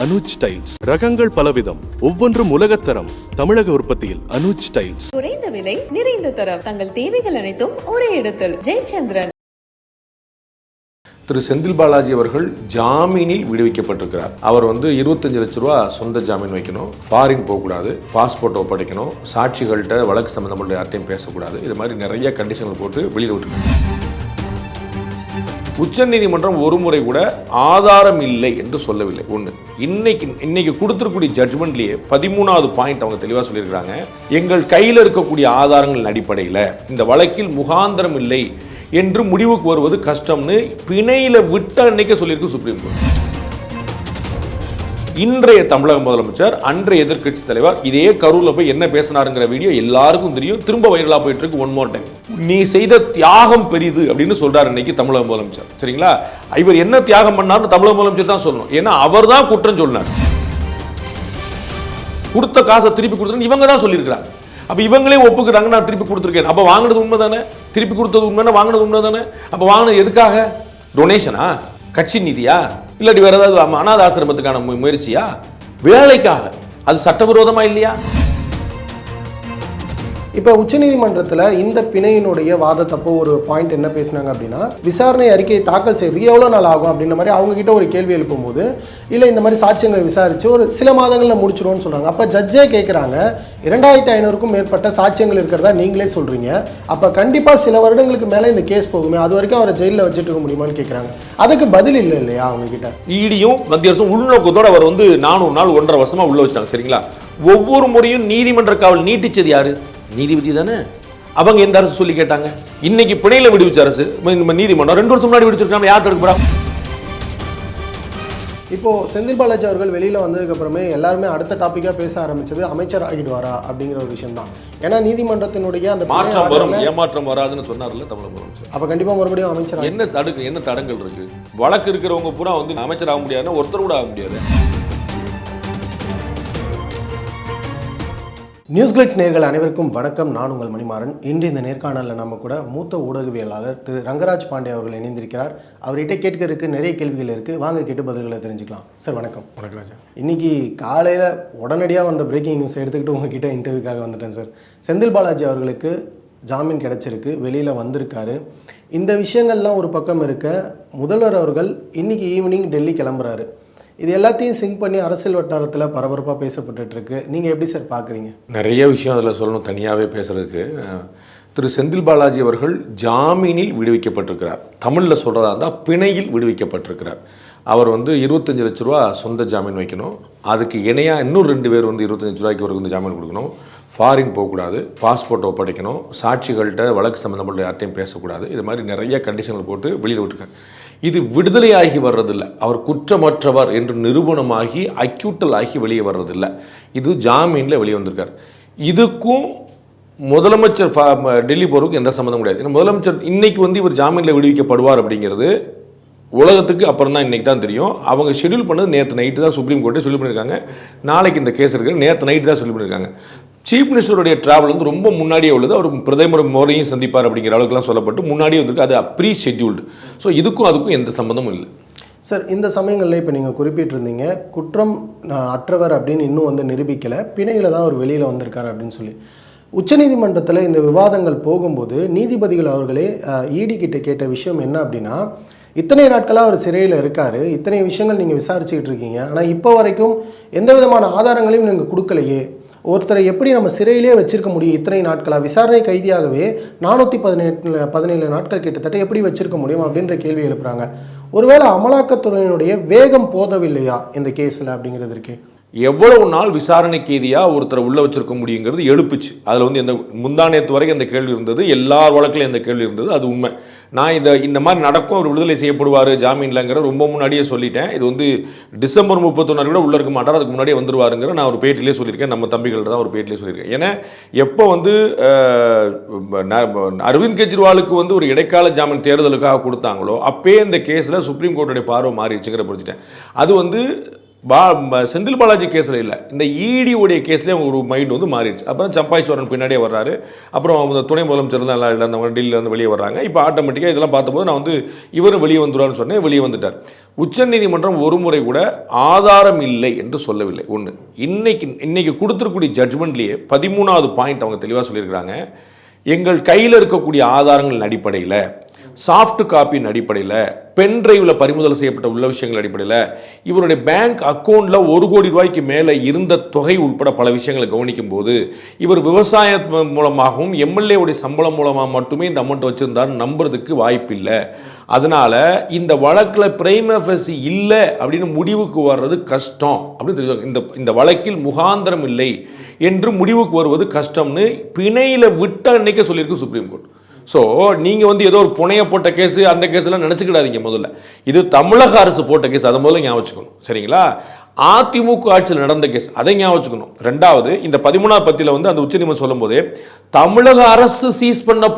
Anuj tiles. ரகங்கள் பலவிதம். ஒவ்வொன்றும் உலகத்தரம் தமிழக உற்பத்தியில் அனுஜ் டைல்ஸ். குறைந்த விலை நிறைந்த தரம். தங்கள் தேவைகள் அனைத்தும் ஒரே இடத்தில். ஜெயச்சந்திரன். திரு செந்தில் பாலாஜி அவர்கள் ஜாமீனில் விடுவிக்கப்பட்டிருக்கிறார். அவர் வந்து இருபத்தஞ்சு லட்ச ரூபா சொந்த ஜாமீன் வைக்கணும். ஃபாரின் போகக்கூடாது. பாஸ்போர்ட் ஒப்படைக்கணும். சாட்சிகள்கிட்ட வழக்கு சம்மந்தப்பட்ட யார்ட்டையும் பேசக்கூடாது. இது மாதிரி நிறைய கண்டிஷன்கள் போட்டு வெளியில் விட்டுருக்காங்க. உச்சநீதிமன்றம் ஒரு முறை கூட ஆதாரம் இல்லை என்று சொல்லவில்லை. ஒன்று இன்னைக்கு இன்னைக்கு கொடுத்துருக்கூடிய ஜட்ஜ்மெண்ட்லேயே பதிமூணாவது பாயிண்ட் அவங்க தெளிவாக சொல்லியிருக்கிறாங்க. எங்கள் கையில் இருக்கக்கூடிய ஆதாரங்களின் அடிப்படையில் இந்த வழக்கில் முகாந்திரம் இல்லை என்று முடிவுக்கு வருவது கஷ்டம்னு பிணையில் விட்ட அன்னைக்கே சொல்லியிருக்கு சுப்ரீம் கோர்ட். இன்றைய தமிழக முதலமைச்சர் அன்றைய எதிர்க்கட்சி தலைவர் இதே கரூரில் போய் என்ன பேசினாருங்கிற வீடியோ எல்லாருக்கும் தெரியும். திரும்ப வைரலா போயிட்டு இருக்கு ஒன் மோர் டைம் நீ செய்த தியாகம் பெரிது அப்படின்னு சொல்றாரு இன்னைக்கு தமிழக முதலமைச்சர். சரிங்களா? இவர் என்ன தியாகம் பண்ணார்னு தமிழக முதலமைச்சர் தான் சொல்லணும். ஏன்னா அவர் தான் குற்றம் சொன்னார். கொடுத்த காசை திருப்பி கொடுத்துருன்னு இவங்க தான் சொல்லியிருக்கிறாங்க. அப்ப இவங்களே ஒப்புக்கிறாங்க நான் திருப்பி கொடுத்துருக்கேன். அப்ப வாங்கினது உண்மை தானே திருப்பி கொடுத்தது உண்மை வாங்கினது உண்மை தானே அப்ப வாங்கினது எதுக்காக? டொனேஷனா கட்சி நிதியா? இல்லாட்டி வேற ஏதாவது அம- அனாத ஆசிரமத்துக்கான முயற்சியா? வேலைக்காக. அது சட்டவிரோதமா இல்லையா? இப்போ உச்சநீதிமன்றத்தில் இந்த பிணையினுடைய வாதத்தப்போ ஒரு பாயிண்ட் என்ன பேசினாங்க அப்படின்னா விசாரணை அறிக்கையை தாக்கல் செய்யறதுக்கு எவ்வளோ நாள் ஆகும் அப்படின்ற மாதிரி அவங்கக்கிட்ட ஒரு கேள்வி எழுப்பும்போது இல்லை இந்த மாதிரி சாட்சியங்களை விசாரித்து ஒரு சில மாதங்களில் முடிச்சிடும்னு சொல்கிறாங்க அப்போ ஜட்ஜே கேட்குறாங்க இரண்டாயிரத்தி ஐநூறுக்கும் மேற்பட்ட சாட்சியங்கள் இருக்கிறதா நீங்களே சொல்கிறீங்க அப்போ கண்டிப்பாக சில வருடங்களுக்கு மேலே இந்த கேஸ் போகுமே. அது வரைக்கும் அவரை ஜெயிலில் வச்சுட்டு இருக்க முடியுமான்னு கேட்குறாங்க அதுக்கு பதில் இல்லை இல்லையா அவங்கக்கிட்ட ஈடியும் மத்திய அரசும் உள்நோக்கத்தோடு அவர் வந்து நானூறு நாள் ஒன்றரை வருஷமாக உள்ள வச்சிட்டாங்க சரிங்களா? ஒவ்வொரு முறையும் நீதிமன்ற காவல் நீட்டிச்சது யாரு? நீதிபதி தானே? அவங்க எந்த அரசு சொல்லி கேட்டாங்க? இன்னைக்கு பிணையில விடுவிச்ச அரசு நீதிமன்றம் ரெண்டு வருஷம் முன்னாடி விடுச்சிருக்காங்க யார் தடுக்க போறா? இப்போ செந்தில் பாலாஜி அவர்கள் வெளியில வந்ததுக்கு அப்புறமே எல்லாருமே அடுத்த டாபிக்கா பேச ஆரம்பிச்சது அமைச்சர் ஆகிடுவாரா அப்படிங்கிற ஒரு விஷயம் தான் ஏன்னா நீதிமன்றத்தினுடைய அந்த மாற்றம் வரும் ஏமாற்றம் வராதுன்னு சொன்னார்ல தமிழக முதலமைச்சர். அப்ப கண்டிப்பா மறுபடியும் அமைச்சர் என்ன தடுக்கு என்ன தடங்கள் இருக்கு? வழக்கு இருக்கிறவங்க பூரா வந்து அமைச்சர் ஆக முடியாதுன்னா ஒருத்தர் கூட ஆக முடியாது. நியூஸ் கிளிட்ஸ் நேர்கள் அனைவருக்கும் வணக்கம். நான் உங்கள் மணிமாறன். இன்று இந்த நேர்காணலில் நம்ம கூட மூத்த ஊடகவியலாளர் திரு ரங்கராஜ் பாண்டே அவர்கள் இணைந்திருக்கிறார். அவர்கிட்ட கேட்கறதுக்கு நிறைய கேள்விகள் இருக்கு. வாங்க கேட்டு பதில்களை தெரிஞ்சுக்கலாம். சார் வணக்கம். வணக்கம் ராஜா. இன்னைக்கு காலையில் உடனடியாக வந்த பிரேக்கிங் நியூஸ் எடுத்துக்கிட்டு உங்ககிட்ட இன்டர்வியூக்காக வந்துட்டேன் சார். செந்தில் பாலாஜி அவர்களுக்கு ஜாமீன் கிடைச்சிருக்கு. வெளியில் வந்திருக்காரு. இந்த விஷயங்கள்லாம் ஒரு பக்கம் இருக்க முதல்வர் அவர்கள் இன்னைக்கு ஈவினிங் டெல்லி கிளம்புறாரு. இது எல்லாத்தையும் சிங்க் பண்ணி அரசியல் வட்டாரத்தில் பரபரப்பாக பேசப்பட்டுட்டு இருக்கு நீங்கள் எப்படி சார் பார்க்குறீங்க நிறைய விஷயம் அதில் சொல்லணும் தனியாகவே பேசுறதுக்கு. திரு செந்தில் பாலாஜி அவர்கள் ஜாமீனில் விடுவிக்கப்பட்டிருக்கிறார். தமிழில் சொல்கிறதா இருந்தால் பிணையில் விடுவிக்கப்பட்டிருக்கிறார். அவர் வந்து இருபத்தஞ்சு லட்ச ரூபா சொந்த ஜாமீன் வைக்கணும். அதுக்கு இணையாக இன்னும் ரெண்டு பேர் வந்து இருபத்தஞ்சு ரூபாய்க்கு அவருக்கு வந்து ஜாமீன் கொடுக்கணும். ஃபாரின் போகக்கூடாது பாஸ்போர்ட் ஒப்படைக்கணும். சாட்சிகள்கிட்ட வழக்கு சம்மந்தப்பட்ட யார்ட்டையும் பேசக்கூடாது. இது மாதிரி நிறைய கண்டிஷன்கள் போட்டு வெளியில் விட்டுருக்காங்க இது விடுதலையாகி வர்றதில்லை. அவர் குற்றமற்றவர் என்று நிரூபணமாகி அக்யூட்டல் ஆகி வெளியே வர்றதில்லை. இது ஜாமீனில் வெளியே வந்திருக்கார் இதுக்கும் முதலமைச்சர் ஃபா- டெல்லி போகிறதுக்கு எந்த சம்மந்தம் கிடையாது. ஏன்னா முதலமைச்சர் இன்னைக்கு வந்து இவர் ஜாமீனில் விடுவிக்கப்படுவார் அப்படிங்கிறது உலகத்துக்கு அப்புறம் தான் இன்றைக்கி தான் தெரியும். அவங்க ஷெட்யூல் பண்ணது நேற்று நைட்டு தான் சுப்ரீம் கோர்ட்டே சொல்லி பண்ணியிருக்காங்க நாளைக்கு இந்த கேஸ் இருக்குது. நேற்று நைட்டு தான் சொல்லி பண்ணியிருக்காங்க சீஃப் மினிஸ்டருடைய டிராவல் வந்து ரொம்ப முன்னாடியே உள்ளது. அவர் பிரதமர் மோரையும் சந்திப்பார் அப்படிங்கிற அளவுக்குலாம் சொல்லப்பட்டு முன்னாடியே வந்திருக்கு. அது ப்ரீ ஷெட்யூல்டு ஸோ இதுக்கும் அதுக்கும் எந்த சம்மந்தமும் இல்லை. சார் இந்த சமயங்களில் இப்போ நீங்கள் குறிப்பிட்டிருந்தீங்க குற்றம் அற்றவர் அப்படின்னு இன்னும் வந்து நிரூபிக்கலை. பிணையில் தான் அவர் வெளியில் வந்திருக்காரு அப்படின்னு சொல்லி. உச்சநீதிமன்றத்தில் இந்த விவாதங்கள் போகும்போது நீதிபதிகள் அவர்களே ஈடி கிட்ட கேட்ட விஷயம் என்ன அப்படின்னா இத்தனை நாட்களாக அவர் சிறையில் இருக்கார். இத்தனை விஷயங்கள் நீங்கள் விசாரிச்சுக்கிட்டு இருக்கீங்க. ஆனால் இப்போ வரைக்கும் எந்த விதமான ஆதாரங்களையும் நீங்கள் கொடுக்கலையே. ஒருத்தரை எப்படி நம்ம சிறையிலே வச்சிருக்க முடியும் இத்தனை நாட்களாக விசாரணை கைதியாகவே நானூற்றி பதினெட்டு பதினேழு நாட்கள் கிட்டத்தட்ட எப்படி வச்சிருக்க முடியும் அப்படின்ற கேள்வி எழுப்புறாங்க. ஒருவேளை அமலாக்கத்துறையினுடைய வேகம் போதவில்லையா இந்த கேஸில் அப்படிங்கிறது இருக்கே? எவ்வளவு நாள் விசாரணை கைதியாக ஒருத்தரை உள்ளே வச்சிருக்க முடியுங்கிறது எழுப்புச்சு. அதில் வந்து எந்த முந்தானேத்து வரைக்கும் அந்த கேள்வி இருந்தது எல்லார் வழக்கிலும் இந்த கேள்வி இருந்தது அது உண்மை. நான் இந்த இந்த மாதிரி நடக்கும் அவர் விடுதலை செய்யப்படுவார் ஜாமீன்லங்கிற ரொம்ப முன்னாடியே சொல்லிட்டேன். இது வந்து டிசம்பர் முப்பத்தொன்னாறு கூட உள்ள இருக்க மாட்டார் அதுக்கு முன்னாடியே வந்துருவாருங்கிற நான் ஒரு பேட்டிலே சொல்லியிருக்கேன். நம்ம தம்பிகள்ட்ட தான் ஒரு பேட்டிலே சொல்லியிருக்கேன். ஏன்னா எப்போ வந்து அரவிந்த் கெஜ்ரிவாலுக்கு வந்து ஒரு இடைக்கால ஜாமீன் தேர்தலுக்காக கொடுத்தாங்களோ அப்பயே இந்த கேஸில் சுப்ரீம் கோர்ட்டுடைய பார்வை மாறிடுச்சுங்கிற புரிஞ்சுட்டேன். அது வந்து பா செந்தில் பாலாஜி கேஸில் இல்லை. இந்த இடி உடைய கேஸ்லேயே ஒரு மைண்ட் வந்து மாறிடுச்சு. அப்புறம் சம்பாய்ஸ்வரன் பின்னாடியே வர்றாரு. அப்புறம் அவங்க துணை முதலமைச்சர் தான் எல்லாம் இழந்தவங்க டெல்லியில் வெளியே வர்றாங்க. இப்போ ஆட்டோமேட்டிக்காக இதெல்லாம் பார்த்தபோது நான் வந்து இவரும் வெளியே வந்துடுவார்னு சொன்னேன் வெளியே வந்துட்டார். உச்சநீதிமன்றம் ஒரு முறை கூட ஆதாரம் இல்லை என்று சொல்லவில்லை. ஒன்று இன்னைக்கு இன்னைக்கு கொடுத்துருக்கூடிய ஜட்ஜ்மெண்ட்லேயே பதிமூணாவது பாயிண்ட் அவங்க தெளிவாக சொல்லியிருக்கிறாங்க. எங்கள் கையில் இருக்கக்கூடிய ஆதாரங்களின் அடிப்படையில் சாஃப்ட் காப்பியின் அடிப்படையில் பென் டிரைவில் பறிமுதல் செய்யப்பட்ட உள்ள விஷயங்கள் அடிப்படையில் இவருடைய பேங்க் அக்கௌண்ட்டில் ஒரு கோடி ரூபாய்க்கு மேலே இருந்த தொகை உட்பட பல விஷயங்களை கவனிக்கும் போது இவர் விவசாய மூலமாகவும் எம்எல்ஏவுடைய சம்பளம் மூலமாக மட்டுமே இந்த அமௌண்ட் வச்சுருந்தாருன்னு நம்புறதுக்கு வாய்ப்பில்லை அதனால் இந்த வழக்கில் பிரைமஃபசி இல்லை அப்படின்னு முடிவுக்கு வர்றது கஷ்டம் அப்படின்னு தெரிஞ்சுக்கோங்க. இந்த இந்த வழக்கில் முகாந்திரம் இல்லை என்று முடிவுக்கு வருவது கஷ்டம்னு பிணையில் விட்ட அன்னைக்கே சொல்லியிருக்கு சுப்ரீம் கோர்ட் ஸோ நீங்கள் வந்து ஏதோ ஒரு புனைய போட்ட கேஸு அந்த கேஸ்லாம் நினச்சிக்கிடாதீங்க முதல்ல. இது தமிழக அரசு போட்ட கேஸ் அதை முதல்ல ஞாபகம் சரிங்களா? அதிமுக ஆட்சியில் நடந்த கேஸ் அதை ஞாபகம் ரெண்டாவது இந்த பதிமூணாவது பத்தியில் வந்து அந்த உச்சநீதிமன்றம் சொல்லும்போது தமிழக அரசு சீஸ் பண்ண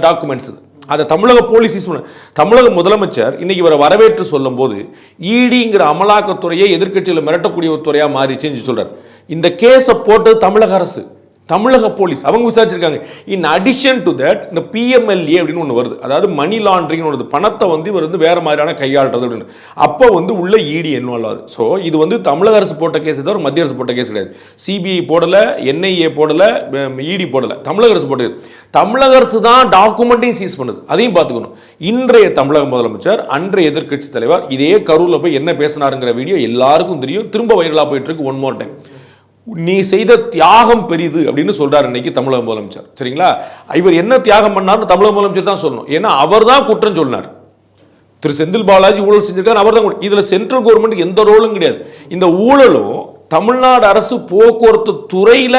டாக்குமெண்ட்ஸ் அதை தமிழக போலீஸ் சீஸ் பண்ண தமிழக முதலமைச்சர் இன்னைக்கு இவரை வரவேற்று சொல்லும்போது ஈடிங்கிற அமலாக்கத்துறையை எதிர்க்கட்சியில் மிரட்டக்கூடிய ஒரு துறையாக மாறிச்சுன்னு சொல்கிறார் இந்த கேஸை போட்டது தமிழக அரசு. தமிழக போலீஸ் அவங்க விசாரிச்சிருக்காங்க. இன் அடிஷன் டு தட் இந்த பிஎம்எல்ஏ அப்படின்னு ஒன்று வருது. அதாவது மணி லாண்டரிங் ஒன்று பணத்தை வந்து இவர் வந்து வேறு மாதிரியான கையாளுறது அப்படின்னு. அப்போ வந்து உள்ள இடி இன்வால்வ் ஆகுது ஸோ இது வந்து தமிழக அரசு போட்ட கேஸ் தவிர மத்திய அரசு போட்ட கேஸ் கிடையாது. சிபிஐ போடல என்ஐஏ போடலை இடி போடலை. தமிழக அரசு போட்டது. தமிழக அரசு தான் டாக்குமெண்ட்டையும் சீஸ் பண்ணுது. அதையும் பார்த்துக்கணும். இன்றைய தமிழக முதலமைச்சர் அன்றைய எதிர்க்கட்சி தலைவர் இதே கரூரில் போய் என்ன பேசினாருங்கிற வீடியோ எல்லாருக்கும் தெரியும். திரும்ப வைரலாக போயிட்டு இருக்கு ஒன் மோர் டைம் நீ செய்த தியாகம் பெரிது அப்படின்னு சொல்றாரு இன்னைக்கு தமிழக முதலமைச்சர். சரிங்களா? இவர் என்ன தியாகம் பண்ணார்னு தமிழக முதலமைச்சர் தான் சொல்லணும். ஏன்னா அவர் தான் குற்றம் சொன்னார். திரு செந்தில் பாலாஜி ஊழல் செஞ்சிருக்காரு அவர் தான் இதுல சென்ட்ரல் கவர்மெண்ட் எந்த ரோலும் கிடையாது. இந்த ஊழலும் தமிழ்நாடு அரசு போக்குவரத்து துறையில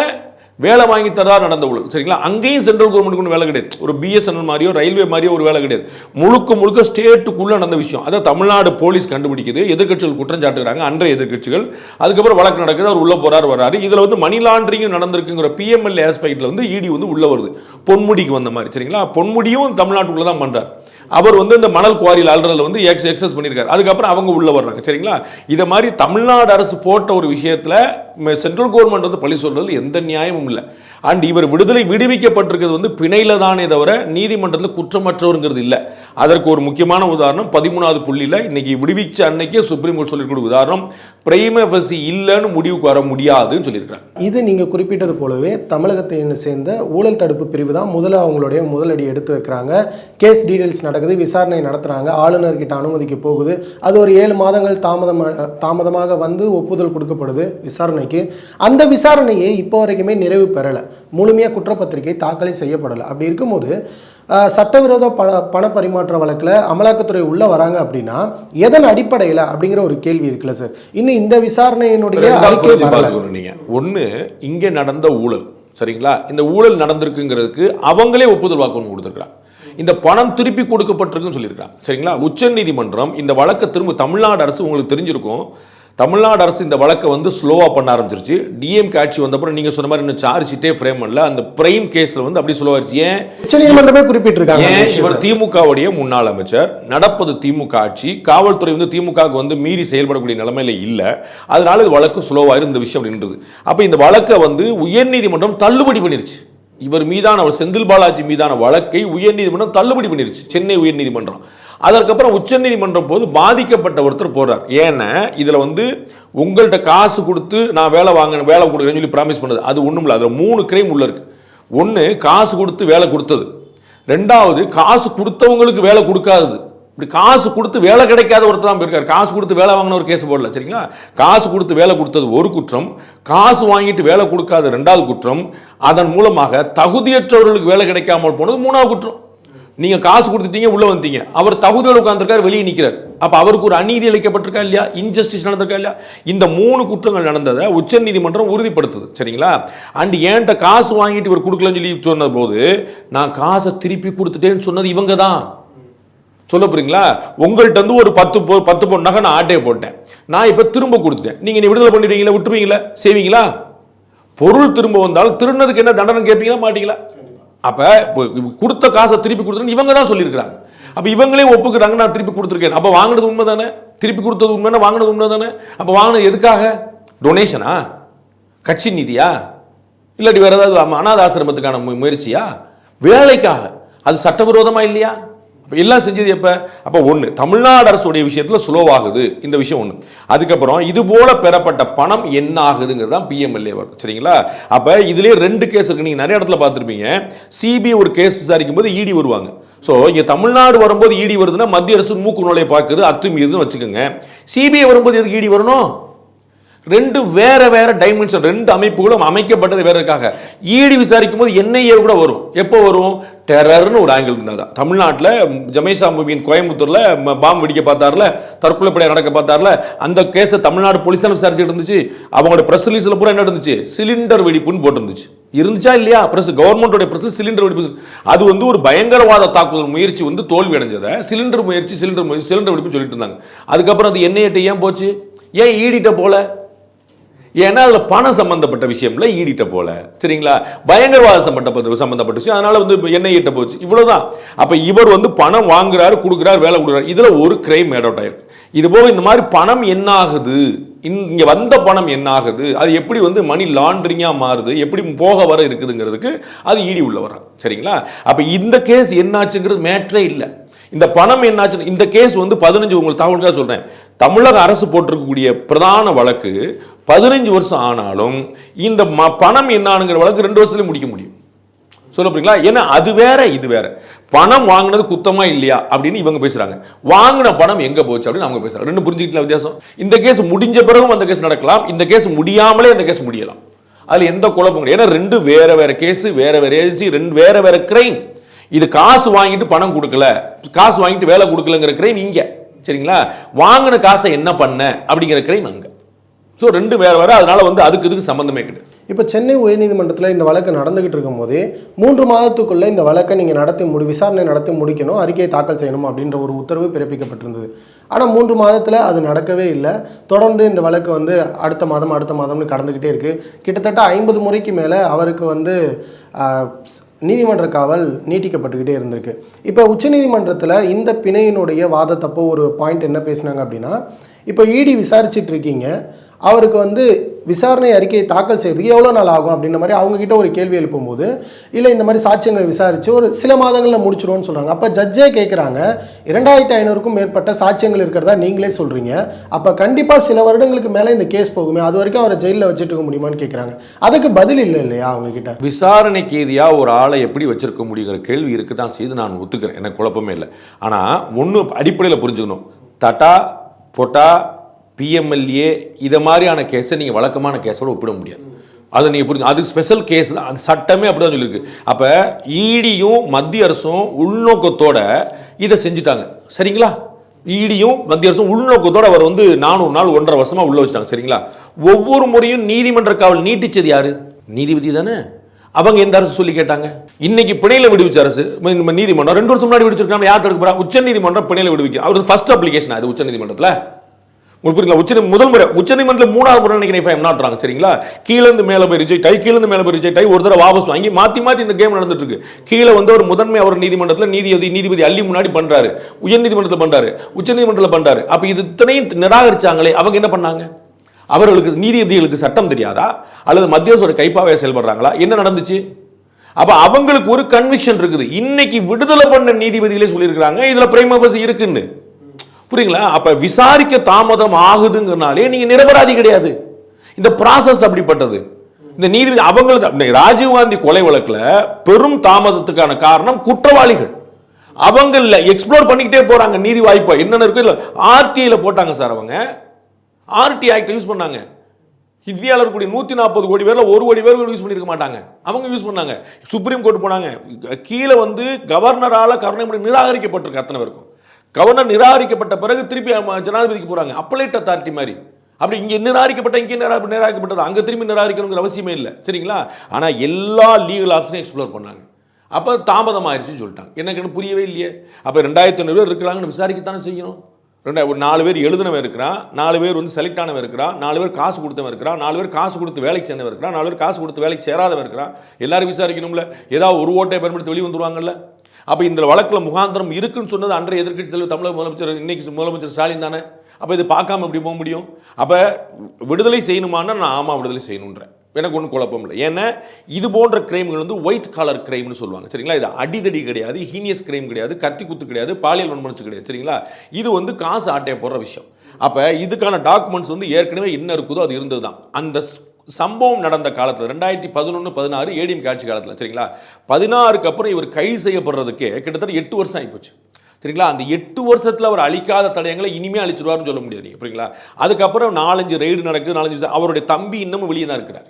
வேலை வாங்கி தரதா நடந்த ஊழல். சரிங்களா? அங்கேயும் சென்ட்ரல் கவர்மெண்ட்டுக்கு ஒன்றும் வேலை கிடையாது. ஒரு பிஎஸ்என்எல் மாதிரியோ ரயில்வே மாதிரியோ ஒரு வேலை கிடையாது. முழுக்க முழுக்க ஸ்டேட்டுக்குள்ள நடந்த விஷயம். அதை தமிழ்நாடு போலீஸ் கண்டுபிடிக்குது. எதிர்க்கட்சிகள் குற்றம் சாட்டுகிறாங்க அன்றைய எதிர்க்கட்சிகள். அதுக்கப்புறம் வழக்கு நடக்குது. அவர் உள்ள போறாரு வராரு. இதுல வந்து மணி லாண்டரிங் நடந்திருக்குங்கிற பிஎம்எல்ஏ ஆஸ்பெக்ட்ல வந்து இடி வந்து உள்ள வருது. பொன்முடிக்கு வந்த மாதிரி. சரிங்களா? பொன்முடியும் தமிழ்நாட்டுக்குள்ள தான் பண்ணுறார் அவர் வந்து இந்த மணல் குவாரியில் அல்றதில் வந்து எக்ஸ் எக்ஸஸ் பண்ணியிருக்காரு அதுக்கப்புறம் அவங்க உள்ளே வர்றாங்க. சரிங்களா? இதை மாதிரி தமிழ்நாடு அரசு போட்ட ஒரு விஷயத்தில் சென்ட்ரல் கவர்மெண்ட் வந்து பழி சொல்றதுல எந்த நியாயமும் இல்லை. அண்ட் இவர் விடுதலை விடுவிக்கப்பட்டிருக்கிறது வந்து பிணையில தானே தவிர நீதிமன்றத்தில் குற்றமற்றவருங்கிறது இல்லை. அதற்கு ஒரு முக்கியமான உதாரணம் பதிமூணாவது புள்ளியில் இன்னைக்கு விடுவிச்ச அன்னைக்கே சுப்ரீம் கோர்ட் சொல்லியிருக்கிற உதாரணம் பிரைமஃபசி இல்லைன்னு முடிவுக்கு வர முடியாதுன்னு சொல்லியிருக்கிறாங்க இது நீங்கள் குறிப்பிட்டது போலவே தமிழகத்தை சேர்ந்த ஊழல் தடுப்பு பிரிவு தான் முதல்ல அவங்களுடைய முதலடி எடுத்து வைக்கிறாங்க. கேஸ் டீடைல்ஸ் நடக்குது விசாரணை நடத்துகிறாங்க ஆளுநர்கிட்ட அனுமதிக்கு போகுது. அது ஒரு ஏழு மாதங்கள் தாமதம் தாமதமாக வந்து ஒப்புதல் கொடுக்கப்படுது விசாரணைக்கு. அந்த விசாரணையை இப்போ வரைக்குமே நிறைவு பெறலை. முழுமையாக குற்றப்பத்திரிகை தாக்கலே செய்யப்படலை. அப்படி இருக்கும்போது சட்டவிரோத பண பண பரிமாற்ற வழக்கில் அமலாக்கத்துறை உள்ளே வராங்க அப்படின்னா எதன் அடிப்படையில் அப்படிங்கிற ஒரு கேள்வி இருக்குல்ல சார். இன்னும் இந்த விசாரணையினுடைய அறிக்கை புரிஞ்சு வரல. பார்த்துக்கணும் நீங்க. ஒண்ணு இங்க நடந்த ஊழல் சரிங்களா? இந்த ஊழல் நடந்திருக்குங்கிறதுக்கு அவங்களே ஒப்புதல் வாக்கு ஒன்று கொடுத்துருக்காங்க இந்த பணம் திருப்பி கொடுக்கப்பட்டிருக்குன்னு சொல்லியிருக்காங்க சரிங்களா? உச்சநீதிமன்றம் இந்த வழக்கை திரும்ப தமிழ்நாடு அரசு உங்களுக்கு தெரிஞ்சிருக்கும். தமிழ்நாடு அரசு இந்த வழக்கை வந்து ஸ்லோவாக பண்ண ஆரம்பிச்சிருச்சு. டிஎம்கே ஆட்சி வந்தப்பறம் நீங்கள் சொன்ன மாதிரி இன்னும் சார்ஜ் ஷீட்டே ஃப்ரேம் பண்ணல. அந்த பிரைம் கேஸில் வந்து அப்படி ஸ்லோவாயிருச்சு ஏன்? உச்சநீதிமன்றமே குறிப்பிட்டிருக்காங்க. ஏன். இவர் திமுகவுடைய முன்னாள் அமைச்சர். நடப்பது திமுக ஆட்சி. காவல்துறை வந்து திமுகவுக்கு வந்து மீறி செயல்படக்கூடிய நிலைமையில இல்ல. அதனால இது வழக்கு ஸ்லோவா இருந்த விஷயம் அப்படின்றது. அப்ப இந்த வழக்கை வந்து உயர்நீதிமன்றம் தள்ளுபடி பண்ணிருச்சு. இவர் மீதான அவர் செந்தில் பாலாஜி மீதான வழக்கை உயர்நீதிமன்றம் தள்ளுபடி பண்ணிருச்சு. சென்னை உயர்நீதிமன்றம். அதற்கப்புறம் உச்சநீதிமன்றம் போது பாதிக்கப்பட்ட ஒருத்தர் போகிறார் ஏன்னா இதில் வந்து உங்கள்கிட்ட காசு கொடுத்து நான் வேலை வாங்க வேலை கொடுக்குறேன்னு சொல்லி ப்ராமிஸ் பண்ணது. அது ஒன்றும் இல்லை. அதில் மூணு கிரைம் உள்ள இருக்கு. ஒன்று காசு கொடுத்து வேலை கொடுத்தது. ரெண்டாவது காசு கொடுத்தவங்களுக்கு வேலை கொடுக்காதது. இப்படி காசு கொடுத்து வேலை கிடைக்காத ஒருத்தர் தான் போயிருக்காரு. காசு கொடுத்து வேலை வாங்கின ஒரு கேஸ் போடல சரிங்களா? காசு கொடுத்து வேலை கொடுத்தது ஒரு குற்றம். காசு வாங்கிட்டு வேலை கொடுக்காத ரெண்டாவது குற்றம். அதன் மூலமாக தகுதியற்றவர்களுக்கு வேலை கிடைக்காமல் போனது மூணாவது குற்றம். நீங்கள் காசு கொடுத்துட்டீங்க உள்ளே வந்தீங்க அவர் தகுதியோடு உட்காந்துருக்காரு வெளியே நிற்கிறார் அப்போ அவருக்கு ஒரு அநீதி அளிக்கப்பட்டிருக்கா இல்லையா? இன்ஜஸ்டிஸ் நடந்திருக்கா இல்லையா? இந்த மூணு குற்றங்கள் நடந்ததை உச்சநீதிமன்றம் உறுதிப்படுத்துது. சரிங்களா? அண்ட் ஏன்ட்ட காசு வாங்கிட்டு இவர் கொடுக்கலன்னு சொல்லி சொன்ன போது நான் காசை திருப்பி கொடுத்துட்டேன்னு சொன்னது இவங்க தான். சொல்ல போறீங்களா உங்கள்கிட்ட வந்து ஒரு பத்து பொ- பத்து பொண்ணு நகை நான் ஆட்டையை போட்டேன். நான் இப்போ திரும்ப கொடுத்துட்டேன். நீங்கள் நீ விடுதலை பண்ணிடுவீங்களா? விட்டுருவீங்களா? செய்வீங்களா? பொருள் திரும்ப வந்தால் திருநதுக்கு என்ன தண்டனை கேட்பீங்களா? மாட்டீங்களா? அப்போ இப்போ கொடுத்த காசை திருப்பி கொடுத்தேன்னு இவங்க தான் சொல்லியிருக்கிறாங்க. அப்போ இவங்களே ஒப்புக்கிறாங்க நான் திருப்பி கொடுத்துருக்கேன் அப்போ வாங்கினது உண்மை தானே திருப்பி கொடுத்தது உண்மை வாங்கினது உண்மை தானே அப்போ வாங்கினது எதுக்காக? டொனேஷனா கட்சி நிதியா? இல்லாட்டி வேறு ஏதாவது அம- அனாத ஆசிரமத்துக்கான மு- முயற்சியா? வேலைக்காக. அது சட்டவிரோதமா இல்லையா? இப்போ எல்லாம் செஞ்சது எப்போ? அப்போ ஒன்று தமிழ்நாடு அரசுடைய விஷயத்தில் ஸ்லோவாகுது இந்த விஷயம் ஒன்று அதுக்கப்புறம் இது போல பெறப்பட்ட பணம் என்ன ஆகுதுங்கிறது தான் பிஎம்எல்ஏ வருது சரிங்களா? அப்போ இதுலேயே ரெண்டு கேஸ் இருக்குது நீங்கள் நிறைய இடத்துல பார்த்துருப்பீங்க. சிபிஐ ஒரு கேஸ் விசாரிக்கும் போது இடி வருவாங்க. ஸோ இங்கே தமிழ்நாடு வரும்போது இடி வருதுன்னா மத்திய அரசு மூக்கு நுழைய பார்க்குது அத்துமீறுதுன்னு வச்சுக்கோங்க. சிபிஐ வரும்போது எதுக்கு இடி வரணும்? ரெண்டு வேற வேற டைமென்ஷன் ரெண்டு அமைப்புகளும் அமைக்கப்பட்டது வேறக்காக ஈடி விசாரிக்கும் போது என்ஐஏ கூட வரும். எப்போ வரும்? டெரர்னு ஒரு ஆங்கிள் இருந்தது தமிழ்நாட்டில் ஜமேஷா மூவியின் கோயம்புத்தூரில் பாம்பு வெடிக்க பார்த்தார்ல தற்கொலை படை நடக்க பார்த்தார்ல அந்த கேஸை தமிழ்நாடு போலீஸ் தான் விசாரிச்சுட்டு இருந்துச்சு. அவங்களோட ப்ரெஸ் ரிலீஸில் பூரா என்ன இருந்துச்சு சிலிண்டர் வெடிப்புன்னு போட்டிருந்துச்சு. இருந்துச்சா இல்லையா? பிரஸ் கவர்மெண்டோட பிரஸ் சிலிண்டர் வெடிப்பு. அது வந்து ஒரு பயங்கரவாத தாக்குதல் முயற்சி வந்து தோல்வி அடைஞ்சதை சிலிண்டர் முயற்சி சிலிண்டர் முயற்சி சிலிண்டர் வெடிப்பு சொல்லிட்டு இருந்தாங்க. அதுக்கப்புறம் அது என்ஐஏட்ட ஏன் போச்சு? ஏன் ஈடிட்ட போல? ஏன்னா அதுல பணம் சம்மந்தப்பட்ட விஷயம்ல ஈடிட்ட போல. சரிங்களா? பயங்கரவாத சம்பந்தப்பட்ட சம்மந்தப்பட்ட விஷயம். அதனால வந்து என்ன ஈட்ட போச்சு. இவ்வளவுதான். அப்போ இவர் வந்து பணம் வாங்குறாரு கொடுக்குறாரு வேலை கொடுக்குறாரு. இதுல ஒரு கிரைம் மேட் அவுட் ஆயிருக்கு. இது போக இந்த மாதிரி பணம் என்ன ஆகுது? இந்த- வந்த பணம் என்ன ஆகுது? அது எப்படி வந்து மணி லாண்டரிங்கா மாறுது? எப்படி போக வர இருக்குதுங்கிறதுக்கு அது ஈடி உள்ள வர்றாங்க சரிங்களா? அப்போ இந்த கேஸ் என்னாச்சுங்கிறது மேட்ரே இல்லை. இந்த பணம் என்னாச்சு இந்த கேஸ் வந்து பதினஞ்சு உங்களுக்கு தகவலுக்காக சொல்றேன். தமிழக அரசு போட்டிருக்கக்கூடிய பிரதான வழக்கு பதினஞ்சு வருஷம் ஆனாலும் இந்த ம- பணம் என்னானுங்கிற வழக்கு ரெண்டு வருஷத்துல முடிக்க முடியும். சொல்ல போறீங்களா ஏன்னா அது வேற இது வேற. பணம் வாங்கினது குத்தமா இல்லையா அப்படின்னு இவங்க பேசுறாங்க. வாங்கின பணம் எங்க போச்சு அப்படின்னு அவங்க பேசுறாங்க. ரெண்டு புரிஞ்சுக்கிட்டல வித்தியாசம்? இந்த கேஸ் முடிஞ்ச பிறகும் அந்த கேஸ் நடக்கலாம். இந்த கேஸ் முடியாமலே அந்த கேஸ் முடியலாம். அதுல எந்த குழப்பம் ஏன்னா ரெண்டு வேற வேற கேஸ் வேற வேற ஏஜென்சி ரெண்டு வேற வேற கிரைம் இது காசு வாங்கிட்டு பணம் கொடுக்கல. காசு வாங்கிட்டு வேலை கொடுக்கலங்கிற கிரைம் இங்கே. சரிங்களா? வாங்கின காசை என்ன பண்ண? அப்படிங்கிற கிரைம் அங்கே. ஸோ ரெண்டு வேறு வேறு அதனால் வந்து அதுக்கு இதுக்கு சம்மந்தமே கிடையாது. இப்போ சென்னை உயர்நீதிமன்றத்தில் இந்த வழக்கு நடந்துகிட்டு இருக்கும்போது மூன்று மாதத்துக்குள்ளே இந்த வழக்கை நீங்கள் நடத்தி முடி விசாரணை நடத்தி முடிக்கணும் அறிக்கையை தாக்கல் செய்யணும் அப்படின்ற ஒரு உத்தரவு பிறப்பிக்கப்பட்டிருந்தது. ஆனால் மூன்று மாதத்தில் அது நடக்கவே இல்லை. தொடர்ந்து இந்த வழக்கு வந்து அடுத்த மாதம் அடுத்த மாதம்னு கடந்துக்கிட்டே இருக்குது கிட்டத்தட்ட ஐம்பது முறைக்கு மேலே அவருக்கு வந்து நீதிமன்ற காவல் நீட்டிக்கப்பட்டுக்கிட்டே இருந்திருக்கு. இப்போ உச்சநீதிமன்றத்தில் இந்த பிணையினுடைய வாதத்தப்போ ஒரு பாயிண்ட் என்ன பேசுனாங்க அப்படின்னா இப்போ இடி விசாரிச்சிட்டு இருக்கீங்க. அவருக்கு வந்து விசாரணை அறிக்கையை தாக்கல் செய்கிறதுக்கு எவ்வளோ நாள் ஆகும் அப்படின்ற மாதிரி அவங்கக்கிட்ட ஒரு கேள்வி எழுப்பும்போது இல்லை இந்த மாதிரி சாட்சியங்களை விசாரித்து ஒரு சில மாதங்களில் முடிச்சிடும்னு சொல்கிறாங்க அப்போ ஜட்ஜே கேட்குறாங்க இரண்டாயிரத்தி ஐநூறுக்கும் மேற்பட்ட சாட்சியங்கள் இருக்கிறதா நீங்களே சொல்கிறீங்க அப்போ கண்டிப்பாக சில வருடங்களுக்கு மேலே இந்த கேஸ் போகுமே அது வரைக்கும் அவரை ஜெயிலில் வச்சுட்டு இருக்க முடியுமான்னு கேட்குறாங்க அதுக்கு பதில் இல்லை இல்லையா அவங்கக்கிட்ட விசாரணை கீதியாக ஒரு ஆளை எப்படி வச்சிருக்க முடியுங்கிற கேள்வி இருக்கு தான் செய்து நான் ஒத்துக்கிறேன். எனக்கு குழப்பமே இல்லை. ஆனால் ஒன்று அடிப்படையில் புரிஞ்சுக்கணும். தட்டா பொட்டா பிஎம்எல்ஏ இதை மாதிரியான கேஸை நீங்கள் வழக்கமான கேஸோடு ஒப்பிட முடியாது. அது நீங்கள் புரிஞ்சு அது ஸ்பெஷல் கேஸ் தான். அது சட்டமே அப்படி தான் சொல்லியிருக்கு. அப்போ ஈடியும் மத்திய அரசும் உள்நோக்கத்தோட இதை செஞ்சுட்டாங்க. சரிங்களா? ஈடியும் மத்திய அரசும் உள்நோக்கத்தோடு அவர் வந்து நானூறு நாள் ஒன்றரை வருஷமாக உள்ள வச்சிட்டாங்க. சரிங்களா? ஒவ்வொரு முறையும் நீதிமன்ற காவல் நீட்டிச்சது யார்? நீதிபதி தானே. அவங்க எந்த அரசு சொல்லி கேட்டாங்க? இன்னைக்கு பிணையில் விடுவிச்ச அரசு நீதிமன்றம். ரெண்டு வருஷம் முன்னாடி விடுச்சிருக்காங்க யார் தடுக்க போறா? உச்ச நீதிமன்றம் விடுவிக்க. அவர் ஃபர்ஸ்ட் அப்ளிகேஷன் அது உச்ச நீதிமன்றத்தில் உங்களுக்கு புரியுங்களா உச்ச முதல் முறை உச்சநீதிமன்றத்தில் மூணாவது முறை நினைக்கிறேன் ஃபைம் நாட்டுறாங்க சரிங்களா? கீழ இருந்து மேல போய் ரிஜெக்ட் ஆகி கீழ இருந்து மேல போய் ரிஜெக்ட் ஆகி ஒரு தடவை வாபஸ் வாங்கி மாத்தி மாத்தி இந்த கேம் நடந்துட்டு இருக்கு கீழே வந்து ஒரு முதன்மை அவர் நீதிமன்றத்தில் நீதிபதி நீதிபதி அள்ளி முன்னாடி பண்றாரு. உயர் நீதிமன்றத்தில் பண்றாரு. உச்ச நீதிமன்றத்தில் பண்றாரு. அப்ப இது இத்தனையும் நிராகரிச்சாங்களே அவங்க என்ன பண்ணாங்க? அவர்களுக்கு நீதிபதிகளுக்கு சட்டம் தெரியாதா? அல்லது மத்திய அரசோட கைப்பாவே செயல்படுறாங்களா? என்ன நடந்துச்சு? அப்போ அவங்களுக்கு ஒரு கன்விக்ஷன் இருக்குது. இன்னைக்கு விடுதலை பண்ண நீதிபதிகளே சொல்லியிருக்கிறாங்க இதில் பிரைமபஸ் இருக்குன்னு. புரியுங்களா அப்போ விசாரிக்க தாமதம் ஆகுதுங்கிறனாலே நீங்கள் நிரபராதி கிடையாது. இந்த ப்ராசஸ் அப்படிப்பட்டது. இந்த நீதிபதி அவங்களுக்கு ராஜீவ்காந்தி கொலை வழக்கில் பெரும் தாமதத்துக்கான காரணம் குற்றவாளிகள். அவங்கள எக்ஸ்ப்ளோர் பண்ணிக்கிட்டே போகிறாங்க நீதி வாய்ப்பை என்னென்ன இருக்கு இல்லை ஆர்டிஐயில் போட்டாங்க சார் அவங்க. ஆர்டி ஆக்ட் யூஸ் பண்ணாங்க. இந்தியாவில் இருக்கக்கூடிய நூற்றி நாற்பது கோடி பேரில் ஒரு கோடி பேர் யூஸ் பண்ணியிருக்க மாட்டாங்க. அவங்க யூஸ் பண்ணாங்க. சுப்ரீம் கோர்ட் போனாங்க. கீழே வந்து கவர்னரால் கருணை நிராகரிக்கப்பட்டிருக்கு அத்தனை பேருக்கும். கவர்னர் நிராகரிக்கப்பட்ட பிறகு திருப்பி ஜனாதிபதிக்கு போகிறாங்க அப்பலேட் அத்தாரிட்டி மாதிரி. அப்படி இங்கே நிராகரிக்கப்பட்ட இங்கே நிரா- நிராகரிக்கப்பட்டது. அங்கே திரும்பி நிராகரிக்கணுங்கிற அவசியமே இல்லை. சரிங்களா? ஆனால் எல்லா லீகல் ஆப்ஷனையும் எக்ஸ்ப்ளோர் பண்ணாங்க. அப்போ தாமதம் ஆயிடுச்சுன்னு சொல்லிட்டாங்க. எனக்கு எனக்கு புரியவே இல்லையே. அப்போ ரெண்டாயிரத்தி ஐநூறு பேர் இருக்கிறாங்கன்னு விசாரிக்கத்தானே செய்யணும்? ரெண்டா ஒரு நாலு பேர் எழுதினவன் இருக்கிறான். நாலு பேர் வந்து செலக்ட் ஆனவன் இருக்கிறான். நாலு பேர் காசு கொடுத்தவன் இருக்கிறான். நாலு பேர் காசு கொடுத்து வேலைக்கு சேர்ந்தவன் இருக்கிறான். நாலு பேர் காசு கொடுத்து வேலைக்கு சேராதவன் இருக்கிறான். எல்லாரும் விசாரிக்கணும்ல. ஏதாவது ஒரு ஓட்டை பயன்படுத்தி வெளியே வந்துருவாங்கல்ல. அப்போ இந்த வழக்கில் முகாந்திரம் இருக்குன்னு சொன்னது அன்றைய எதிர்க்கட்சி தலைவர் தமிழக முதலமைச்சர் இன்னைக்கு முதலமைச்சர் ஸ்டாலின் தானே. அப்போ இது பார்க்காம இப்படி போக முடியும்? அப்போ விடுதலை செய்யணுமான்னா நான் ஆமாம் விடுதலை செய்யணுன்றேன். எனக்கு ஒன்றும் குழப்பம் இல்லை. ஏன்னா இது போன்ற கிரைம்கள் வந்து ஒயிட் காலர் கிரைம்னு சொல்லுவாங்க. சரிங்களா? இது அடிதடி கிடையாது ஹீனியஸ் கிரைம் கிடையாது கத்தி குத்து கிடையாது பாலியல் வன்மனுச்சு கிடையாது. சரிங்களா? இது வந்து காசு ஆட்டையை போடுற விஷயம். அப்போ இதுக்கான டாக்குமெண்ட்ஸ் வந்து ஏற்கனவே என்ன இருக்குதோ அது இருந்தது தான் அந்த சம்பவம் நடந்த காலத்தில் ரெண்டாயிரத்தி பதினொன்று பதினாறு ஏடிஎம் ஆட்சி காலத்தில் சரிங்களா? பதினாறுக்கு அப்புறம் இவர் கைது செய்யப்படுறதுக்கே கிட்டத்தட்ட எட்டு வருஷம் ஆகிப்போச்சு சரிங்களா? அந்த எட்டு வருஷத்தில் அவர் அழிக்காத தடயங்களை இனிமே அழிச்சிருவார்னு சொல்ல முடியாது நீங்கள் புரியுங்களா? அதுக்கப்புறம் நாலஞ்சு ரைடு நடக்குது நாலஞ்சு அவருடைய தம்பி இன்னமும் வெளியே தான் இருக்கிறார்.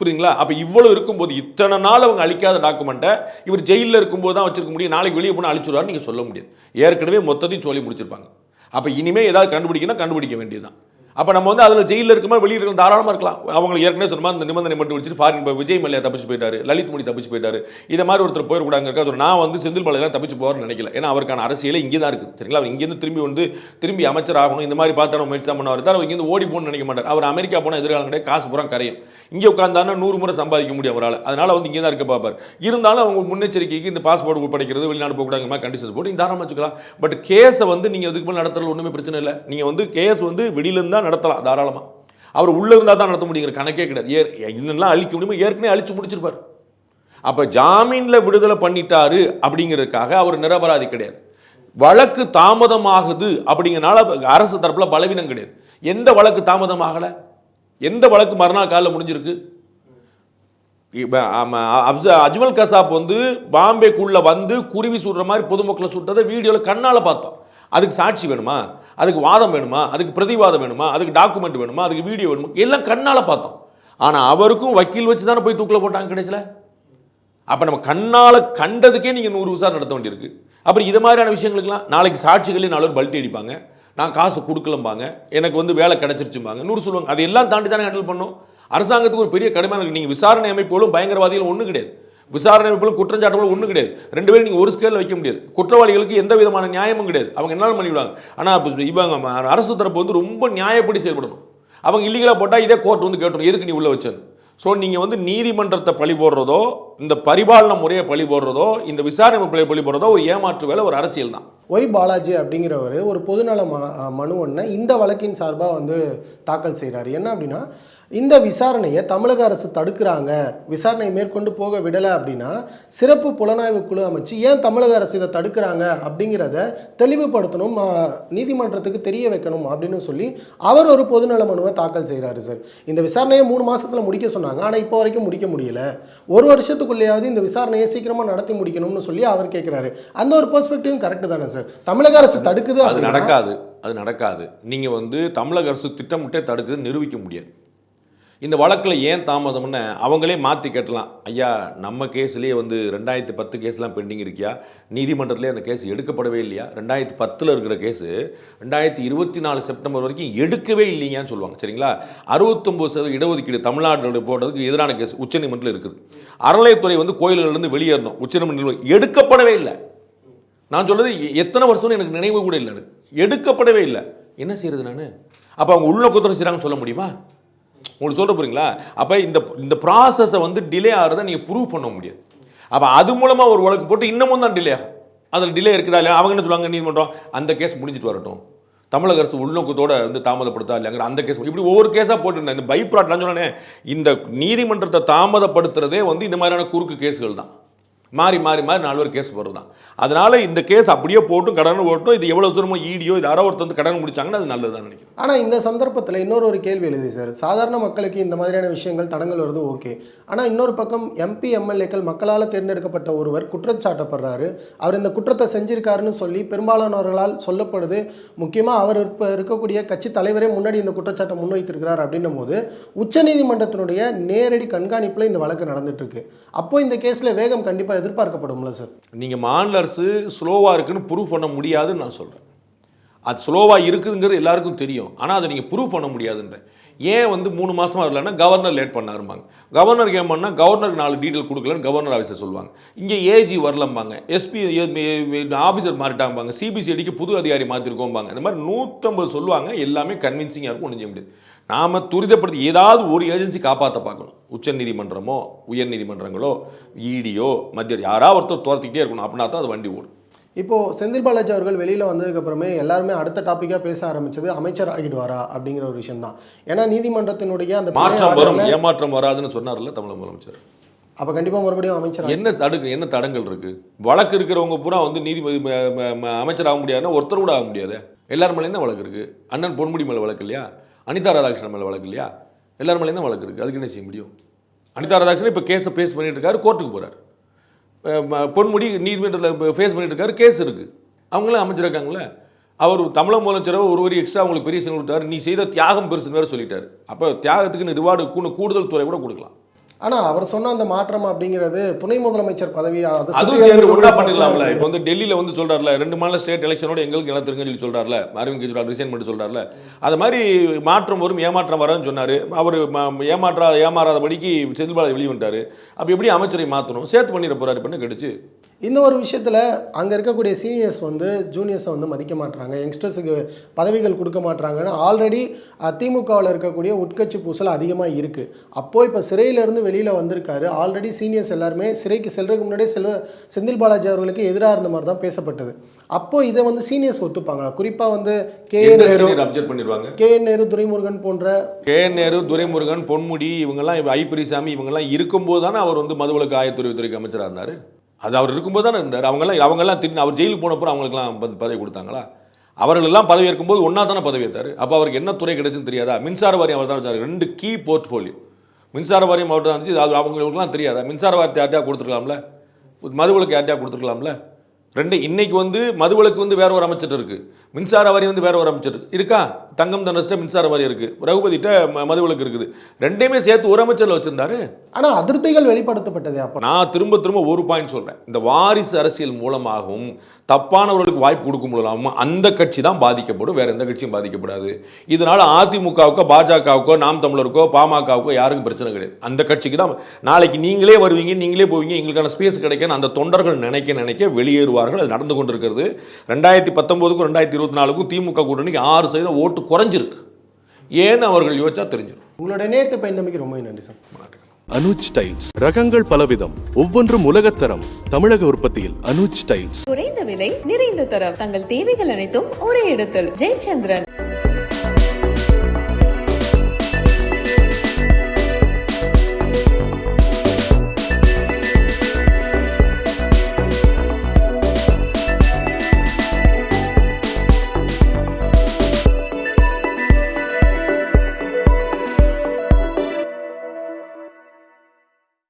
புரியுங்களா? அப்போ இவ்வளவு இருக்கும்போது இத்தனை நாள் அவங்க அழிக்காத டாக்குமெண்ட்டை இவர் ஜெயிலில் இருக்கும்போது தான் வச்சிருக்க முடியும். நாளைக்கு வெளியே போனால் அழிச்சிருவார்னு நீங்கள் சொல்ல முடியாது. ஏற்கனவே மொத்தத்தையும் சொல்லி முடிச்சிருப்பாங்க. அப்போ இனிமே ஏதாவது கண்டுபிடிக்கணும் கண்டுபிடிக்க வேண்டியதுதான். அப்போ நம்ம வந்து அதில் ஜெயிலில் இருக்கும்போது வெளியில் இருக்க தாராளமாக இருக்கலாம். அவங்க ஏற்கனவே சொன்ன மாதிரி அந்த நிபந்தனை மட்டும் வச்சுட்டு ஃபாரின் போய் விஜய் மல்லையா தப்பிச்சு போயிட்டாரு லலித் மோடி தப்பிச்சு போயிட்டாரு இதை மாதிரி ஒருத்தர் போயிடக்கூடாங்க இருக்காது நான் வந்து செந்தில் பாலாஜிலாம் தப்பிச்சு போகிறேன்னு நினைக்கல. ஏன்னா அவருக்கான அரசியலே இங்கே தான் இருக்குது சரிங்களா? அவர் இங்கேருந்து திரும்பி வந்து திரும்பி அமைச்சர் ஆகணும். இந்த மாதிரி பார்த்தா முயற்சி தான் பண்ணுவார். அவர் இங்கேருந்து ஓடி போகணும்னு நினைக்க மாட்டார். அவர் அமெரிக்கா போனால் எதிர்காலம் கிடையாது. காசு பூரா கரையும். இங்கே உட்காந்தானா நூறு முறை சம்பாதிக்க முடியும் அவரால். அதனால் வந்து இங்கே தான் இருக்க பார்ப்பார். இருந்தாலும் அவங்க முன்னெச்சரிக்கைக்கு இந்த பாஸ்போர்ட் படிக்கிறது வெளிநாடு போகக்கூடாங்க மாதிரி கண்டிஷன்ஸ் போட்டு தாராளமாக வச்சுக்கலாம். பட் கேஸை வந்து நீங்கள் இதுக்கு மேலே நடத்துறது ஒன்றுமே பிரச்சனை இல்லை. நீங்கள் வந்து கேஸ் வந்து வெளியிலேருந்து தான் நடத்தலாம் தாராளமாக அவர் உள்ளே இருந்தால் தான் நடத்த முடியுங்கிற கணக்கே கிடையாது. ஏ என்னெல்லாம் அழிக்க முடியுமோ ஏற்கனவே அழிச்சு முடிச்சிருப்பார். அப்போ ஜாமீனில் விடுதலை பண்ணிட்டாரு அப்படிங்கிறதுக்காக அவர் நிரபராதி கிடையாது. வழக்கு தாமதமாகுது அப்படிங்கிறனால அரசு தரப்புல பலவீனம் கிடையாது. எந்த வழக்கு தாமதமாகலை? எந்த வழக்கு மறுநாள் காலில் முடிஞ்சிருக்கு? அஜ்மல் கசாப் வந்து பாம்பேக்குள்ளே வந்து குருவி சுடுற மாதிரி பொதுமக்களை சுட்டதை வீடியோவில் கண்ணால் பார்த்தோம். அதுக்கு சாட்சி வேணுமா? அதுக்கு வாதம் வேணுமா? அதுக்கு பிரதிவாதம் வேணுமா? அதுக்கு டாக்குமெண்ட் வேணுமா? அதுக்கு வீடியோ வேணுமா? எல்லாம் கண்ணால் பார்த்தோம். ஆனால் அவருக்கும் வக்கீல் வச்சு தானே போய் தூக்கில் போட்டாங்க கடைசியில்? அப்போ நம்ம கண்ணால் கண்டதுக்கே நீங்கள் நூறு விசாரணை நடத்த வேண்டியிருக்கு. அப்புறம் இது மாதிரியான விஷயங்களுக்கெல்லாம் நாளைக்கு சாட்சிகளே நாலு பல்ட்டி அடிப்பாங்க. நான் காசு கொடுக்கலம்பாங்க. எனக்கு வந்து வேலை கிடச்சிருச்சும்பாங்க. நூறு சொல்லுவாங்க. அதையெல்லாம் தாண்டி தானே ஹேண்டில் பண்ணும். அரசாங்கத்துக்கு ஒரு பெரிய கடமையான நீங்கள் விசாரணை அமைப்புகளும் பயங்கரவாதிகளும் ஒன்றும் கிடையாது. விசாரணை அமைப்புகளும் குற்றஞ்சாட்டுகள் ஒன்றும் கிடையாது. ரெண்டு பேரும் நீங்கள் ஒரு ஸ்கேலில் வைக்க முடியாது. குற்றவாளிகளுக்கு எந்த விதமான நியாயமும் கிடையாது. அவங்க என்னால் பண்ணிவிடுவாங்க? ஆனால் இவங்க அரசு தரப்பு வந்து ரொம்ப நியாயப்படி செயல்படணும். அவங்க இல்லீகலாக போட்டால் இதே கோர்ட் வந்து கேட்டணும் எதுக்கு நீ உள்ள வச்சது ஸோ நீங்கள் வந்து நீதிமன்றத்தை பழி போடுறதோ இந்த பரிபாலன முறையை பழி போடுறதோ இந்த விசாரணை அமைப்பில் பழி போடுறதோ ஒரு ஏமாற்று வேலை ஒரு அரசியல் தான். ஒய் பாலாஜி அப்படிங்கிறவர் ஒரு பொதுநல ம- மனு ஒன்று இந்த வழக்கின் சார்பாக வந்து தாக்கல் செய்கிறார் என்ன அப்படின்னா இந்த விசாரணையை தமிழக அரசு தடுக்கிறாங்க. விசாரணையை மேற்கொண்டு போக விடலை அப்படின்னா சிறப்பு புலனாய்வு குழு அமைச்சு ஏன் தமிழக அரசு இதை தடுக்கிறாங்க அப்படிங்கிறத தெளிவுபடுத்தணும் நீதிமன்றத்துக்கு தெரிய வைக்கணும் அப்படின்னு சொல்லி அவர் ஒரு பொதுநல மனுவை தாக்கல் செய்கிறாரு சார். இந்த விசாரணையை மூணு மாசத்துல முடிக்க சொன்னாங்க. ஆனால் இப்போ வரைக்கும் முடிக்க முடியல. ஒரு வருஷத்துக்குள்ளேயாவது இந்த விசாரணையை சீக்கிரமா நடத்தி முடிக்கணும்னு சொல்லி அவர் கேட்குறாரு அந்த ஒரு பெர்ஸ்பெக்டிவ் கரெக்ட் தானே சார். தமிழக அரசு தடுக்குது அது நடக்காது. அது நடக்காது. நீங்கள் வந்து தமிழக அரசு திட்டமிட்டே தடுக்குது நிரூபிக்க முடியாது. இந்த வழக்கில் ஏன் தாமதம்னு அவங்களே மாற்றி கேட்டலாம். ஐயா நம்ம கேஸ்லேயே வந்து ரெண்டாயிரத்தி பத்து கேஸ்லாம் பெண்டிங் இருக்கியா? நீதிமன்றத்திலே அந்த கேஸ் எடுக்கப்படவே இல்லையா? ரெண்டாயிரத்தி பத்தில் இருக்கிற கேஸு ரெண்டாயிரத்தி இருபத்தி நாலு செப்டம்பர் வரைக்கும் எடுக்கவே இல்லைங்கன்னு சொல்லுவாங்க. சரிங்களா? அறுபத்தொம்போது சதவீத இடஒதுக்கீடு தமிழ்நாடு போடுறதுக்கு எதிரான கேஸ் உச்சநீதிமன்றத்தில் இருக்குது. அறநிலையத்துறை வந்து கோயில்கள்லேருந்து வெளியேறணும். உச்சநீதிமன்றம் எடுக்கப்படவே இல்லை. நான் சொல்றது எ- எத்தனை வருஷம்னு எனக்கு நினைவு கூட இல்லை எனக்கு. எடுக்கப்படவே இல்லை. என்ன செய்யறது நான்? அப்போ அவங்க உள்ள குத்தரம் செய்கிறாங்கன்னு சொல்ல முடியுமா? உங்களுக்கு சொல்ல போறீங்களா அப்போ இந்த இந்த ப்ராசஸை வந்து டிலே ஆகிறத நீங்கள் ப்ரூவ் பண்ண முடியாது. அப்போ அது மூலமாக ஒரு வழக்கு போட்டு இன்னமும் தான் டிலே ஆகும். அதில் டிலே இருக்குதா இல்லையா? அவங்க என்ன சொல்லுவாங்க? நீதிமன்றம் அந்த கேஸ் முடிஞ்சிட்டு வரட்டும். தமிழக அரசு உள்நோக்கத்தோடு வந்து தாமதப்படுத்தா இல்லைங்கிற அந்த கேஸ் இப்படி ஒவ்வொரு கேஸாக போட்டுருந்தேன் இந்த பைப்ராட்லாம் நான் இந்த நீதிமன்றத்தை தாமதப்படுத்துறதே வந்து இந்த மாதிரியான குறுக்கு கேஸ்கள் தான். மாறி மாறி மாறி நாலு பேர் கேஸ் போடுறது தான் அதனால இந்த கேஸ் அப்படியே போட்டும் கடன் ஓட்டும் இது எவ்வளோ தூரமோ ஈடியோ இது யாரோ ஒருத்தர் வந்து கடன் முடிச்சாங்கன்னா அது நல்லதுதான் நினைக்கிறேன். ஆனால் இந்த சந்தர்ப்பத்தில் இன்னொரு ஒரு கேள்வி எழுதி சார். சாதாரண மக்களுக்கு இந்த மாதிரியான விஷயங்கள் தடங்கள் வருது ஓகே. ஆனால் இன்னொரு பக்கம் எம்பி எம்எல்ஏக்கள் மக்களால் தேர்ந்தெடுக்கப்பட்ட ஒருவர் குற்றச்சாட்டப்படுறாரு அவர் இந்த குற்றத்தை செஞ்சிருக்காருன்னு சொல்லி பெரும்பாலானவர்களால் சொல்லப்படுது. முக்கியமாக அவர் இப்போ இருக்கக்கூடிய கட்சி தலைவரே முன்னாடி இந்த குற்றச்சாட்டை முன்வைத்திருக்கிறார் அப்படின்னும் போது உச்சநீதிமன்றத்தினுடைய நேரடி கண்காணிப்பில் இந்த வழக்கு நடந்துட்டு இருக்கு அப்போ இந்த கேஸில் வேகம் கண்டிப்பாக எதிர்பார்க்கப்படும்ல சார். நீங்கள் மாநில அரசு ஸ்லோவாக இருக்குன்னு ப்ரூவ் பண்ண முடியாதுன்னு நான் சொல்கிறேன் அது ஸ்லோவாக இருக்குதுங்கிறது எல்லாருக்கும் தெரியும். ஆனால் அதை நீங்கள் ப்ரூவ் பண்ண முடியாதுன்றேன் ஏன் வந்து மூணு மாதமாக இல்லைன்னா கவர்னர் லேட் பண்ணாரும்பாங்க. கவர்னருக்கு ஏன் பண்ணால் கவர்னருக்கு நாலு டீட்டெயில் கொடுக்கலன்னு கவர்னர் ஆஃபீஸர் சொல்லுவாங்க. இங்கே ஏஜி வரலம்பாங்க. எஸ்பி ஆஃபீஸர் மாறிட்டாம்பாங்க சிபிசிஐடிக்கு புது அதிகாரி மாற்றிருக்கோம்பாங்க இந்த மாதிரி நூற்றம்பது சொல்லுவாங்க. எல்லாமே கன்வின்சிங்காக இருக்கும் ஒன்றும் செய்ய முடியாது. நாம துரிதப்படுத்தி ஏதாவது ஒரு ஏஜென்சி காப்பாற்ற பார்க்கணும். உச்ச நீதிமன்றமோ உயர் நீதிமன்றங்களோ இடியோ மத்திய யாராவது ஒருத்தர் துரத்திக்கிட்டே இருக்கணும். அப்படின்னா தான் அது வண்டி ஓடும். இப்போ செந்தில் பாலாஜி அவர்கள் வெளியில வந்ததுக்கு அப்புறமே எல்லாருமே அடுத்த டாபிக்கா பேச ஆரம்பிச்சது அமைச்சர் ஆகிடுவாரா அப்படிங்கிற ஒரு விஷயம் தான் ஏன்னா நீதிமன்றத்தினுடைய அந்த மாற்றம் வரும். ஏமாற்றம் வராதுன்னு சொன்னார்ல தமிழக முதலமைச்சர். அப்ப கண்டிப்பா மறுபடியும் அமைச்சர் என்ன தடுக்கு என்ன தடங்கள் இருக்கு? வழக்கு இருக்கிறவங்க பூரா வந்து நீதிபதி அமைச்சர் ஆக முடியாதுன்னா ஒருத்தர் கூட ஆக முடியாது? எல்லார் மேலேயும் தான் வழக்கு இருக்கு. அண்ணன் பொன்முடி மேலே வழக்கு இல்லையா? அனிதா ராதாகிருஷ்ணன் மேலே வழக்கு இல்லையா? எல்லார் மேலேயும் தான் வழக்கு இருக்குது அதுக்கு என்ன செய்ய முடியும்? அனிதா ராதாகிருஷ்ணன் இப்போ கேஸை ஃபேஸ் பண்ணிட்டு இருக்காரு கோர்ட்டுக்கு போகிறார் பொன்முடி நீதிமன்றத்தில் ஃபேஸ் பண்ணிட்டு இருக்காரு கேஸ் இருக்குது அவங்களும் அமைச்சிருக்காங்களே அவர் தமிழக முதலமைச்சரவை ஒரு வரி எக்ஸ்ட்ரா அவங்களுக்கு பெரிய சீன் கொடுத்தாரு. நீ செய்த தியாகம் பெருசுன்னு வேறு சொல்லிட்டாரு. அப்போ தியாகத்துக்கு ரிவார்டு கூடுதல் துறை கூட கொடுக்கலாம். ஆனா அவர் சொன்ன அந்த மாற்றம் அப்படிங்கிறது துணை முதலமைச்சர் பதவி அது அதுவும் சேர்ந்து ஒன்றா பண்ணிடலாம்ல. இப்போ வந்து டெல்லியில் வந்து சொல்றாருல ரெண்டு மாநில ஸ்டேட் எலெக்ஷனோட எங்களுக்கு எல்லாம் தெரியுங்கன்னு சொல்லி சொல்றாருல. அரவிந்த் கெஜ்ரிவால் ரிசைன் பண்ணி சொல்றாருல. அது மாதிரி மாற்றம் வரும் ஏமாற்றம் வரான்னு சொன்னாரு. அவர் ஏமாற்றா ஏமாறாதபடிக்கு செந்தில் பாலாஜி வெளியே வந்துட்டாரு. அப்போ எப்படி அமைச்சரை மாற்றணும் சேர்த்து பண்ணிட போறாரு பண்ணு கெடுச்சு? இந்த ஒரு விஷயத்துல அங்க இருக்கக்கூடிய சீனியர்ஸ் வந்து ஜூனியர்ஸை வந்து மதிக்க மாட்றாங்க. யங்ஸ்டர்ஸுக்கு பதவிகள் கொடுக்க மாட்றாங்கன்னு ஆல்ரெடி திமுகவில் இருக்கக்கூடிய உட்கட்சி பூசல் அதிகமா இருக்கு. அப்போ இப்போ சிறையில இருந்து வெளியில வந்திருக்காரு. ஆல்ரெடி சீனியர்ஸ் எல்லாருமே சிறைக்கு செல்றதுக்கு முன்னாடியே செல்வ செந்தில் பாலாஜி அவர்களுக்கு எதிராக இருந்த மாதிரி தான் பேசப்பட்டது. அப்போ இதை வந்து சீனியர்ஸ் ஒத்துப்பாங்க குறிப்பா வந்து கே என் நேரு அப்சர்வ் பண்ணிடுவாங்க? கே என் நேரு துரைமுருகன் போன்ற கே என் நேரு துரைமுருகன் பொன்முடி இவங்கெல்லாம் இப்ப ஐ பெரியசாமி இவங்கெல்லாம் இருக்கும்போது தானே அவர் வந்து மதுவிலக்கு ஆயத்துறைத்துறைக்கு அமைச்சராக இருந்தார்? அது அவர் இருக்கும்போது தானே இருந்தார். அவங்கெல்லாம் அவங்கெல்லாம் திடீர்னு அவர் ஜெயிலுக்கு போனப்போ அவங்களுக்குலாம் ப- பதவி கொடுத்தாங்களா? அவர்கள் எல்லாம் பதவி ஏற்கும்போது ஒன்றா தானே பதவி ஏற்றாரு அப்போ அவருக்கு என்ன துறை கிடைச்சுன்னு தெரியாதா? மின்சார வாரியம் அவர் தான் வச்சாரு. ரெண்டு கீ போர்ட்ஃபோலியோ மின்சார வாரியம் மாவட்டம் இருந்துச்சு. அது அவங்களுக்குலாம் தெரியாதா. மின்சார வாரத்தை யார்ட்டையா கொடுத்துருக்கலாம்ல? மதுவிலக்கு யார்ட்டையா கொடுத்துருக்கலாம்ல? ரெண்டு இன்னைக்கு வந்து மதுவிலக்கு வந்து வேற ஒரு அமைச்சர் இருக்குது மின்சார வாரியம் வந்து வேற ஒரு அமைச்சர் இருக்கா? தங்கம் தனஸ்ட மின்சார வாரியம் இருக்கு. ரகுபதிட்ட மதுவிலக்கு இருக்குது. ரெண்டையுமே சேர்த்து ஒரு அமைச்சர்ல வச்சிருந்தாரு. ஆனா அதிருப்திகள் வெளிப்படுத்தப்பட்டது அப்போ. நான் திரும்ப திரும்ப ஒரு பாயிண்ட் சொல்றேன். இந்த வாரிசு அரசியல் மூலமாகவும் தப்பானவர்களுக்கு வாய்ப்பு கொடுக்கும் மூலமாகவும் அந்த கட்சி தான் பாதிக்கப்படும். வேற எந்த கட்சியும் பாதிக்கப்படாது. இதனால அதிமுகவுக்கோ பாஜகவுக்கோ நாம் தமிழருக்கோ பாமகவுக்கோ யாருக்கும் பிரச்சனை கிடையாது. அந்த கட்சிக்கு தான் நாளைக்கு நீங்களே வருவீங்க நீங்களே போவீங்க எங்களுக்கான ஸ்பேஸ் கிடைக்கும் அந்த தொண்டர்கள் நினைக்க நினைக்க வெளியேறுவார்கள். அது நடந்து கொண்டிருக்கிறது. ரெண்டாயிரத்தி பத்தொன்பதுக்கும் ரெண்டாயிரத்தி இருபத்தி நாலுக்கும் திமுக கூட்டணிக்கு ஆறு சதவீதம் ஓட்டு குறைஞ்சிருக்கு. ஏன்னு அவர்கள் யோசிச்சா தெரிஞ்சிடும். உங்களுடைய நேரத்தை பயந்தமைக்கு ரொம்ப நன்றி சார். அனுஜ் டைல்ஸ் ரகங்கள் பலவிதம் ஒவ்வொன்றும் உலகத்தரம் தமிழக உற்பத்தியில் அனுஜ் டைல்ஸ். குறைந்த விலை நிறைந்த தரம். தங்கள் தேவைகள் அனைத்தும் ஒரே இடத்தில். ஜெயச்சந்திரன்.